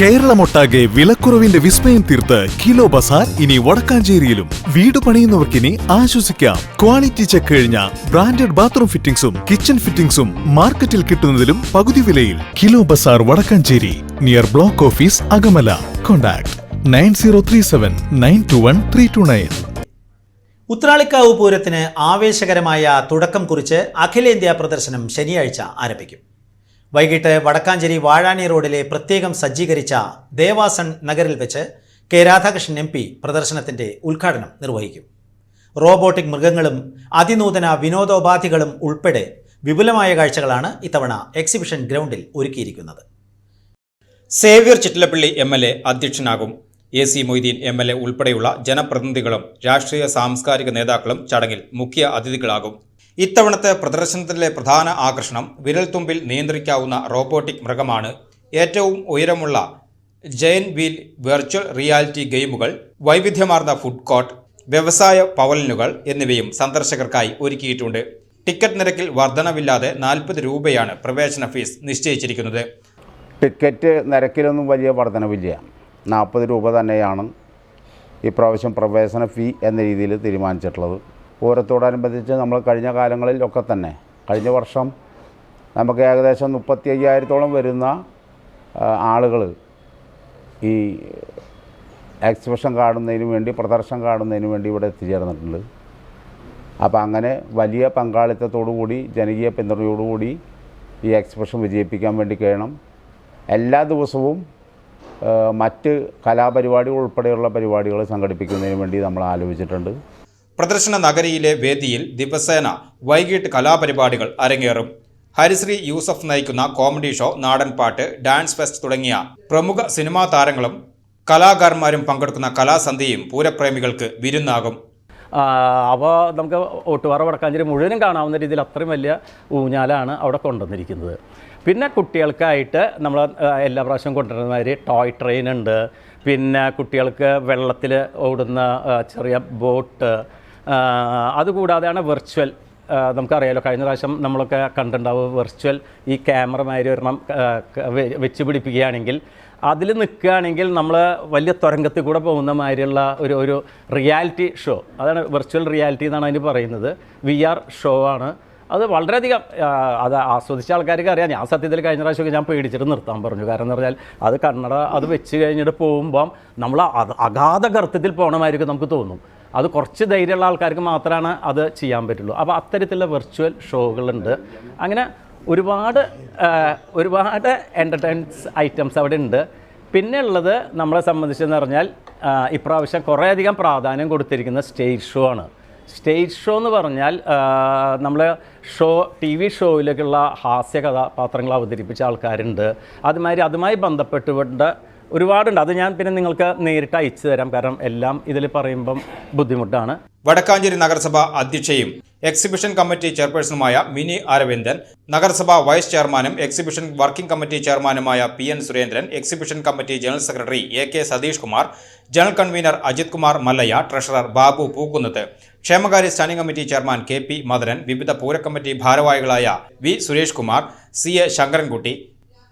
കേരളമൊട്ടാകെ വിലക്കുറവിന്റെ വിസ്മയം തീർത്ത് കിലോ ബസാർ ഇനി വടക്കാഞ്ചേരിയിലും. വീട് പണിയുന്നവർക്കിനി ആശ്വസിക്കാം. ക്വാളിറ്റി ചെക്ക് കഴിഞ്ഞ ബ്രാൻഡഡ് ബാത്റൂം ഫിറ്റിംഗ്സും കിച്ചൺ ഫിറ്റിംഗ്സും മാർക്കറ്റിൽ കിട്ടുന്നതിലും പകുതി വിലയിൽ. Kilo Bazaar Vadakkanchery near block office Akamala. Contact nine zero three seven nine two one three two nine. Uthralikkavu പൂരത്തിന് ആവേശകരമായ തുടക്കം കുറിച്ച് അഖിലേന്ത്യാ പ്രദർശനം ശനിയാഴ്ച ആരംഭിക്കും. വൈകിട്ട് വടക്കാഞ്ചേരി വാഴാനി റോഡിലെ പ്രത്യേകം സജ്ജീകരിച്ച ദേവാസൺ നഗറിൽ വെച്ച് കെ രാധാകൃഷ്ണൻ എം പി പ്രദർശനത്തിന്റെ ഉദ്ഘാടനം നിർവഹിക്കും. റോബോട്ടിക് മൃഗങ്ങളും അതിനൂതന വിനോദോപാധികളും ഉൾപ്പെടെ വിപുലമായ കാഴ്ചകളാണ് ഇത്തവണ എക്സിബിഷൻ ഗ്രൗണ്ടിൽ ഒരുക്കിയിരിക്കുന്നത്. Xavier Chittilappilly M L A അധ്യക്ഷനാകും. A C Moideen M L A ഉൾപ്പെടെയുള്ള ജനപ്രതിനിധികളും രാഷ്ട്രീയ സാംസ്കാരിക നേതാക്കളും ചടങ്ങിൽ മുഖ്യ അതിഥികളാകും. ഇത്തവണത്തെ പ്രദർശനത്തിലെ പ്രധാന ആകർഷണം വിരൽത്തുമ്പിൽ നിയന്ത്രിക്കാവുന്ന റോബോട്ടിക് മൃഗമാണ്. ഏറ്റവും ഉയരമുള്ള ജയൻ വീൽ വെർച്വൽ റിയാലിറ്റി ഗെയിമുകൾ വൈവിധ്യമാർന്ന ഫുഡ് കോർട്ട് വ്യവസായ പവലിനുകൾ എന്നിവയും സന്ദർശകർക്കായി ഒരുക്കിയിട്ടുണ്ട്. ടിക്കറ്റ് നിരക്കിൽ വർധനവില്ലാതെ നാൽപ്പത് രൂപയാണ് പ്രവേശന ഫീസ് നിശ്ചയിച്ചിരിക്കുന്നത്. ടിക്കറ്റ് നിരക്കിലൊന്നും വലിയ വർധനവില്ല. നാൽപ്പത് രൂപ തന്നെയാണ് ഇപ്രാവശ്യം പ്രവേശന ഫീ എന്ന രീതിയിൽ തീരുമാനിച്ചിട്ടുള്ളത്. പൂരത്തോടനുബന്ധിച്ച് നമ്മൾ കഴിഞ്ഞ കാലങ്ങളിലൊക്കെ തന്നെ. കഴിഞ്ഞ വർഷം നമുക്ക് ഏകദേശം മുപ്പത്തി അയ്യായിരത്തോളം വരുന്ന ആളുകൾ ഈ എക്സിബിഷൻ കാണുന്നതിന് വേണ്ടി പ്രദർശനം കാണുന്നതിന് വേണ്ടി ഇവിടെ എത്തിച്ചേർന്നിട്ടുണ്ട്. അപ്പോൾ അങ്ങനെ വലിയ പങ്കാളിത്തത്തോടുകൂടി ജനകീയ പിന്തുണയോടുകൂടി ഈ എക്സിബിഷൻ വിജയിപ്പിക്കാൻ വേണ്ടി കഴിയണം. എല്ലാ ദിവസവും മറ്റ് കലാപരിപാടികൾ ഉൾപ്പെടെയുള്ള പരിപാടികൾ സംഘടിപ്പിക്കുന്നതിന് വേണ്ടി നമ്മൾ ആലോചിച്ചിട്ടുണ്ട്. പ്രദർശന നഗരിയിലെ വേദിയിൽ ദിവസേന വൈകിട്ട് കലാപരിപാടികൾ അരങ്ങേറും. ഹരിശ്രീ യൂസഫ് നയിക്കുന്ന കോമഡി ഷോ നാടൻപാട്ട് ഡാൻസ് ഫെസ്റ്റ് തുടങ്ങിയ പ്രമുഖ സിനിമാ താരങ്ങളും കലാകാരന്മാരും പങ്കെടുക്കുന്ന കലാസന്ധ്യയും പൂരപ്രേമികൾക്ക് വിരുന്നാകും. അപ്പോൾ നമുക്ക് ഓട്ടുപാറ വടക്കാഞ്ചേരി മുഴുവനും കാണാവുന്ന രീതിയിൽ അത്രയും വലിയ ഊഞ്ഞാലാണ് അവിടെ കൊണ്ടുവന്നിരിക്കുന്നത്. പിന്നെ കുട്ടികൾക്കായിട്ട് നമ്മൾ എല്ലാ പ്രാവശ്യവും കൊണ്ടുവരുന്ന മാതിരി ടോയ് ട്രെയിൻ ഉണ്ട്. പിന്നെ കുട്ടികൾക്ക് വെള്ളത്തിൽ ഓടുന്ന ചെറിയ ബോട്ട് അതുകൂടാതെയാണ് വെർച്വൽ നമുക്കറിയാലോ കഴിഞ്ഞ പ്രാവശ്യം നമ്മളൊക്കെ കണ്ടിട്ടുണ്ടാവും വെർച്വൽ ഈ ക്യാമറ മാതിരി ഒരെണ്ണം വെച്ച് പിടിപ്പിക്കുകയാണെങ്കിൽ അതിൽ നിൽക്കുകയാണെങ്കിൽ നമ്മൾ വലിയ തുരങ്കത്തിൽ കൂടെ പോകുന്ന മാതിരിയുള്ള ഒരു ഒരു റിയാലിറ്റി ഷോ അതാണ് വെർച്വൽ റിയാലിറ്റി എന്നാണ് അതിന് പറയുന്നത്. വി ആർ ഷോ ആണ്. അത് വളരെയധികം അത് ആസ്വദിച്ച ആൾക്കാർക്ക് അറിയാം. ഞാൻ സത്യത്തിൽ കഴിഞ്ഞ പ്രാവശ്യമൊക്കെ ഞാൻ പേടിച്ചിട്ട് നിർത്താൻ പറഞ്ഞു. കാരണം എന്ന് പറഞ്ഞാൽ അത് കണ്ണട അത് വെച്ച് കഴിഞ്ഞിട്ട് പോകുമ്പം നമ്മൾ അഗാധ ഗർത്തത്തിൽ പോകണമായിരിക്കും നമുക്ക് തോന്നും. അത് കുറച്ച് ധൈര്യമുള്ള ആൾക്കാർക്ക് മാത്രമാണ് അത് ചെയ്യാൻ പറ്റുള്ളൂ. അപ്പോൾ അത്തരത്തിലുള്ള വെർച്വൽ ഷോകളുണ്ട് അങ്ങനെ ഒരുപാട് ഒരുപാട് എന്റർടൈൻസ് ഐറ്റംസ് അവിടെ ഉണ്ട്. പിന്നെ ഉള്ളത് നമ്മളെ സംബന്ധിച്ചെന്ന് പറഞ്ഞാൽ ഇപ്രാവശ്യം കുറേയധികം പ്രാധാന്യം കൊടുത്തിരിക്കുന്ന സ്റ്റേജ് ഷോ ആണ്. സ്റ്റേജ് ഷോ എന്ന് പറഞ്ഞാൽ നമ്മൾ ഷോ ടി വി ഷോയിലേക്കുള്ള ഹാസ്യ കഥാപാത്രങ്ങൾ അവതരിപ്പിച്ച ആൾക്കാരുണ്ട്. അതുമാതിരി അതുമായി ബന്ധപ്പെട്ടുകൊണ്ട് ഒരുപാടുണ്ട്. അത് ഞാൻ പിന്നെ നിങ്ങൾക്ക് നേരിട്ട് അയച്ചു തരാം. കാരണം എല്ലാം ഇതിൽ പറയുമ്പം ബുദ്ധിമുട്ടാണ്. വടക്കാഞ്ചേരി നഗരസഭ അധ്യക്ഷയും എക്സിബിഷൻ കമ്മിറ്റി ചെയർപേഴ്സണുമായ മിനി അരവിന്ദൻ നഗരസഭ വൈസ് ചെയർമാനും എക്സിബിഷൻ വർക്കിംഗ് കമ്മിറ്റി ചെയർമാനുമായ P N Surendran exhibition committee general secretary A K Satheesh Kumar general convener Ajith Kumar Mallayya treasurer Babu പൂക്കുന്നത് ക്ഷേമകാര്യ standing committee chairman K P മദരൻ വിവിധ പൂരക്കമ്മിറ്റി ഭാരവാഹികളായ V Suresh Kumar C A Sankarankutty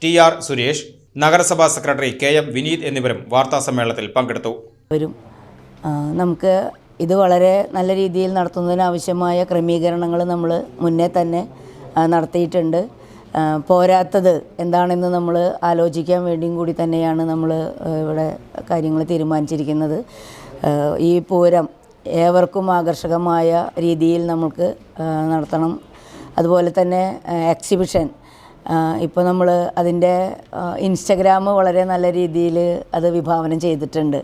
T R Suresh നഗരസഭാ secretary K M Vineeth എന്നിവരും വാർത്താസമ്മേളനത്തിൽ പങ്കെടുത്തു. നമുക്ക് ഇത് വളരെ നല്ല രീതിയിൽ നടത്തുന്നതിനാവശ്യമായ ക്രമീകരണങ്ങൾ നമ്മൾ മുന്നേ തന്നെ നടത്തിയിട്ടുണ്ട്. പോരാത്തത് എന്താണെന്ന് നമ്മൾ ആലോചിക്കാൻ വേണ്ടിയും കൂടി തന്നെയാണ് നമ്മൾ ഇവിടെ കാര്യങ്ങൾ തീരുമാനിച്ചിരിക്കുന്നത്. ഈ പൂരം ഏവർക്കും ആകർഷകമായ രീതിയിൽ നമുക്ക് നടത്തണം. അതുപോലെ തന്നെ എക്സിബിഷൻ ഇപ്പോൾ നമ്മൾ അതിന്റെ ഇൻസ്റ്റഗ്രാം വളരെ നല്ല രീതിയിൽ അത് വിഭാവനം ചെയ്തിട്ടുണ്ട്.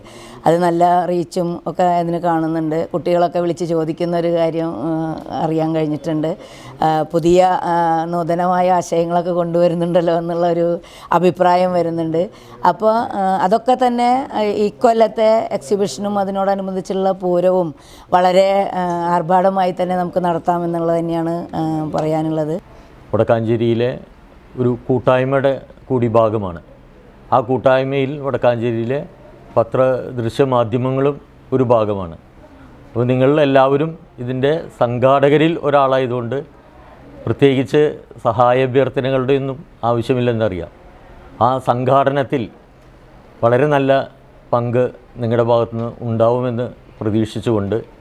അത് നല്ല റീച്ചും ഒക്കെ അതിന് കാണുന്നുണ്ട്. കുട്ടികളൊക്കെ വിളിച്ച് ചോദിക്കുന്ന ഒരു കാര്യം അറിയാൻ കഴിഞ്ഞിട്ടുണ്ട്. പുതിയ നൂതനമായ ആശയങ്ങളൊക്കെ കൊണ്ടുവരുന്നുണ്ടല്ലോ എന്നുള്ളൊരു അഭിപ്രായം വരുന്നുണ്ട്. അപ്പോൾ അതൊക്കെ തന്നെ ഈ ഇക്കൊല്ലത്തെ എക്സിബിഷനും അതിനോടനുബന്ധിച്ചുള്ള പൂരവും വളരെ ആർഭാടമായി തന്നെ നമുക്ക് നടത്താമെന്നുള്ളത് തന്നെയാണ് പറയാനുള്ളത്. വടക്കാഞ്ചേരിയിലെ ഒരു കൂട്ടായ്മയുടെ കൂടി ഭാഗമാണ് ആ കൂട്ടായ്മയിൽ വടക്കാഞ്ചേരിയിലെ പത്ര ദൃശ്യമാധ്യമങ്ങളും ഒരു ഭാഗമാണ്. അപ്പോൾ നിങ്ങളെല്ലാവരും ഇതിന്റെ സംഘാടകരിൽ ഒരാളായതുകൊണ്ട് പ്രത്യേകിച്ച് സഹായാഭ്യർത്ഥനകളുടെ ഒന്നും ആവശ്യമില്ലെന്നറിയാം. ആ സംഘാടനത്തിൽ വളരെ നല്ല പങ്ക് നിങ്ങളുടെ ഭാഗത്തുനിന്ന് ഉണ്ടാവുമെന്ന് പ്രതീക്ഷിച്ചുകൊണ്ട്